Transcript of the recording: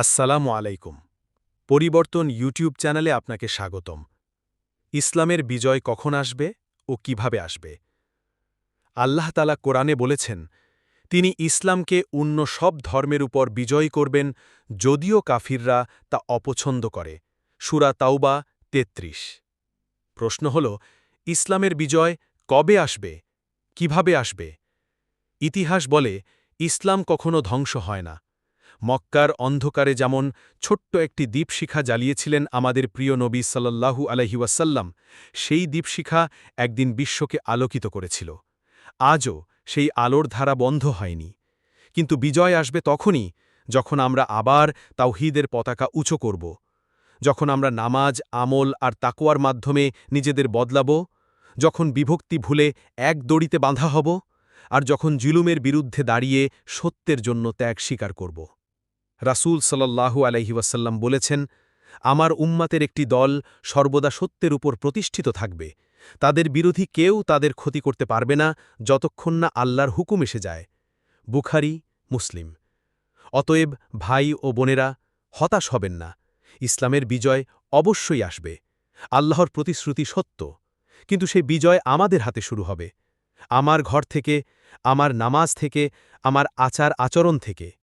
আসসালামু আলাইকুম। পরিবর্তন ইউটিউব চ্যানেলে আপনাকে স্বাগতম। ইসলামের বিজয় কখন আসবে ও কীভাবে আসবে? আল্লাহ তালা কোরআনে বলেছেন, তিনি ইসলামকে অন্য সব ধর্মের উপর বিজয় করবেন যদিও কাফিররা তা অপছন্দ করে। সুরা তাওবা ৩৩ প্রশ্ন হল, ইসলামের বিজয় কবে আসবে? কীভাবে আসবে? ইতিহাস বলে, ইসলাম কখনো ধ্বংস হয় না। মক্কার অন্ধকারে যেমন ছোট্ট একটি দীপশিখা জ্বালিয়েছিলেন আমাদের প্রিয় নবী সাল্লাল্লাহু আলহিউসাল্লাম সেই দীপশিখা একদিন বিশ্বকে আলোকিত করেছিল। আজও সেই আলোর ধারা বন্ধ হয়নি। কিন্তু বিজয় আসবে তখনই যখন আমরা আবার তাওহিদের পতাকা উঁচু করব, যখন আমরা নামাজ, আমল আর তাকোয়ার মাধ্যমে নিজেদের বদলাব, যখন বিভক্তি ভুলে এক দড়িতে বাঁধা হব, আর যখন জুলুমের বিরুদ্ধে দাঁড়িয়ে সত্যের জন্য ত্যাগ স্বীকার করব। রাসূল সাল্লাল্লাহু আলহি ওয়াসাল্লাম বলেছেন, আমার উম্মাতের একটি দল সর্বদা সত্যের উপর প্রতিষ্ঠিত থাকবে। তাদের বিরোধী কেউ তাদের ক্ষতি করতে পারবে না যতক্ষণ না আল্লাহর হুকুম এসে যায়। বুখারি, মুসলিম। অতএব ভাই ও বোনেরা, হতাশ হবেন না। ইসলামের বিজয় অবশ্যই আসবে। আল্লাহর প্রতিশ্রুতি সত্য। কিন্তু সেই বিজয় আমাদের হাতে শুরু হবে। আমার ঘর থেকে, আমার নামাজ থেকে, আমার আচার আচরণ থেকে।